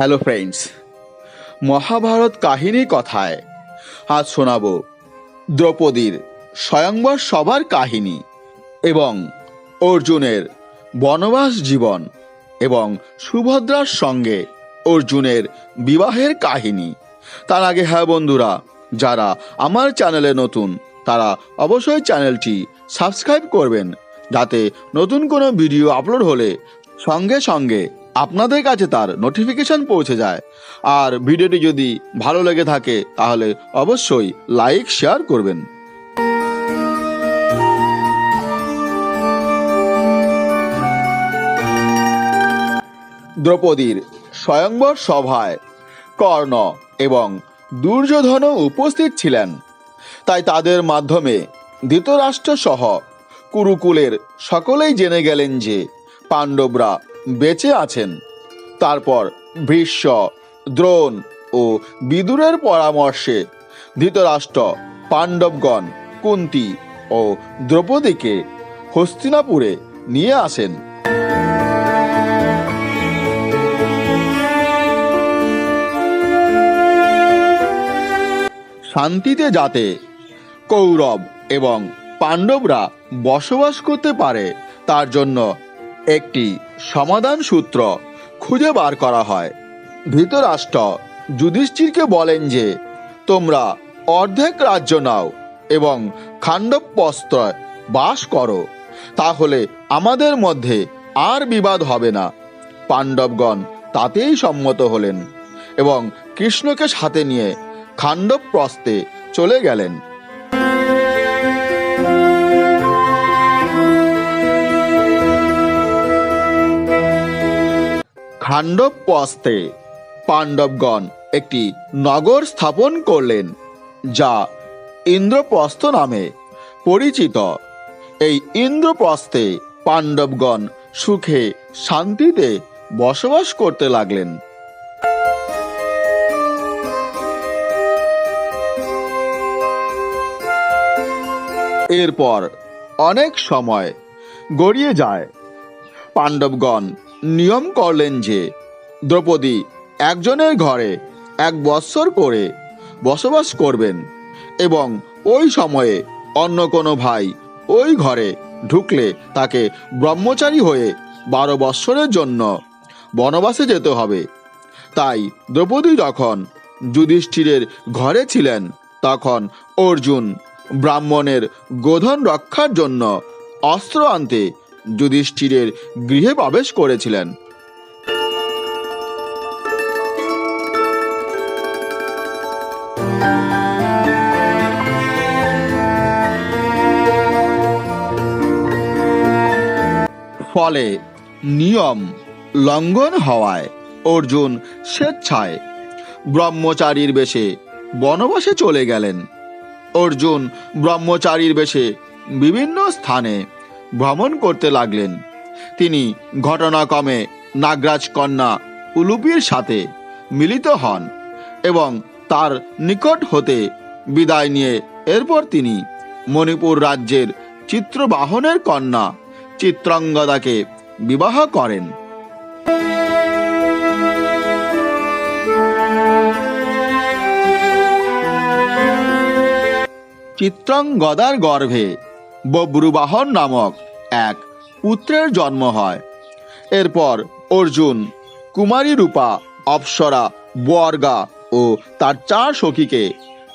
Hello friends Mahabharata কাহিনী কথায় আজ শোনাব দ্রৌপদীর স্বয়ংবর সবার কাহিনী এবং অর্জুনের বনবাস জীবন এবং সুভদ্রার সঙ্গে অর্জুনের বিবাহের কাহিনী। তার আগে হ্যাঁ বন্ধুরা, যারা আমার চ্যানেলে নতুন, তারা অবশ্যই চ্যানেলটি সাবস্ক্রাইব করবেন, যাতে নতুন কোনো ভিডিও আপলোড হলে সঙ্গে সঙ্গে আপনাদের কাছে তার নোটিফিকেশন পৌঁছে যায়। আর ভিডিওটি যদি ভালো লেগে থাকে, তাহলে অবশ্যই লাইক শেয়ার করবেন। দ্রৌপদীর স্বয়ংবর সভায় কর্ণ এবং দুর্যোধন উপস্থিত ছিলেন। তাই তাদের মাধ্যমে ধৃতরাষ্ট্র সহ কুরুকুলের সকলেই জেনে গেলেন যে পাণ্ডবরা বেঁচে আছেন। তারপর ভীষ্ম দ্রোণ ও বিদুরের পরামর্শে ধৃতরাষ্ট্র, পাণ্ডবগণ, কুন্তি ও দ্রৌপদীকে হস্তিনাপুরে নিয়ে আসেন। শান্তিতে যাতে কৌরব এবং পাণ্ডবরা বসবাস করতে পারে, তার জন্য একটি সমাধান সূত্র খুঁজে বার করা হয়। ধৃতরাষ্ট্র যুধিষ্ঠিরকে বলেন যে, তোমরা অর্ধেক রাজ্য নাও এবং খাণ্ডবস্ত্র বাস করো। তাহলে আমাদের মধ্যে আর বিবাদ হবে না। পাণ্ডবগণ তাতেই সম্মত হলেন এবং কৃষ্ণকে সাথে নিয়ে খাণ্ডবপ্রস্তে চলে গেলেন। খাণ্ডবপ্রস্তে পাণ্ডবগণ একটি নগর স্থাপন করলেন, যা ইন্দ্রপ্রস্থ নামে পরিচিত। এই ইন্দ্রপ্রস্থে পাণ্ডবগণ সুখে শান্তিতে বসবাস করতে লাগলেন। এরপর অনেক সময় গড়িয়ে যায়। পাণ্ডবগণ নিয়ম করলেন যে, দ্রৌপদী, একজনের ঘরে এক বৎসর করে বসবাস করবেন এবং ওই সময়ে অন্য কোনো ভাই ওই ঘরে ঢুকলে তাকে ব্রহ্মচারী হয়ে বারো বৎসরের জন্য বনবাসে যেতে হবে। তাই দ্রৌপদী যখন যুধিষ্ঠিরের ঘরে ছিলেন, তখন অর্জুন ব্রাহ্মণের গোধন রক্ষার জন্য অস্ত্র আনতে যুধিষ্ঠিরের গৃহে প্রবেশ করেছিলেন। ফলে নিয়ম লঙ্ঘন হওয়ায় অর্জুন স্বেচ্ছায় ব্রহ্মচারীর বেশে বনবাসে চলে গেলেন। অর্জুন ব্রহ্মচারীর বেশে বিভিন্ন স্থানে ভ্রমণ করতে লাগলেন। তিনি ঘটনাক্রমে নাগরাজ কন্যা উলুপির সাথে মিলিত হন এবং তার নিকট হতে বিদায় নিয়ে এরপর তিনি মণিপুর রাজ্যের চিত্রবাহনের কন্যা চিত্রাঙ্গদাকে বিবাহ করেন। চিত্রাঙ্গদার গর্ভে বব্রুবাহন নামক এক পুত্রের জন্ম হয়। এরপর অর্জুন, কুমারী রূপা, অপ্সরা, বর্গা ও তার চার সখীকে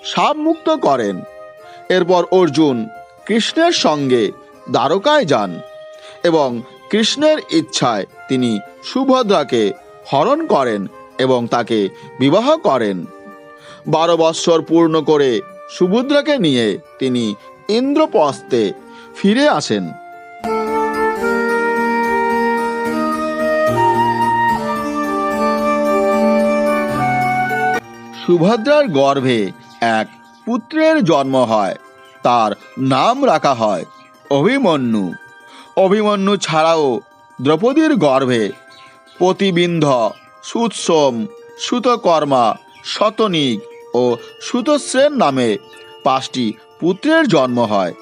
সাপমুক্ত করেন। এরপর অর্জুন কৃষ্ণের সঙ্গে দ্বারকায় যান এবং কৃষ্ণের ইচ্ছায় তিনি সুভদ্রাকে হরণ করেন এবং তাকে বিবাহ করেন। বারো বৎসর পূর্ণ করে সুভদ্রাকে নিয়ে তিনি ইন্দ্রপ্রস্থে ফিরে আসেন। সুভদ্রার গর্ভে এক পুত্রের জন্ম হয়। তার নাম রাখা হয় অভিমন্যু। অভিমন্যু ছাড়াও দ্রৌপদীর গর্ভে প্রতিবিন্ধ সুৎসোম, সুতকর্মা, শতনিক ও সুতশ্রেন নামে পাঁচটি পুত্রের জন্ম হয়।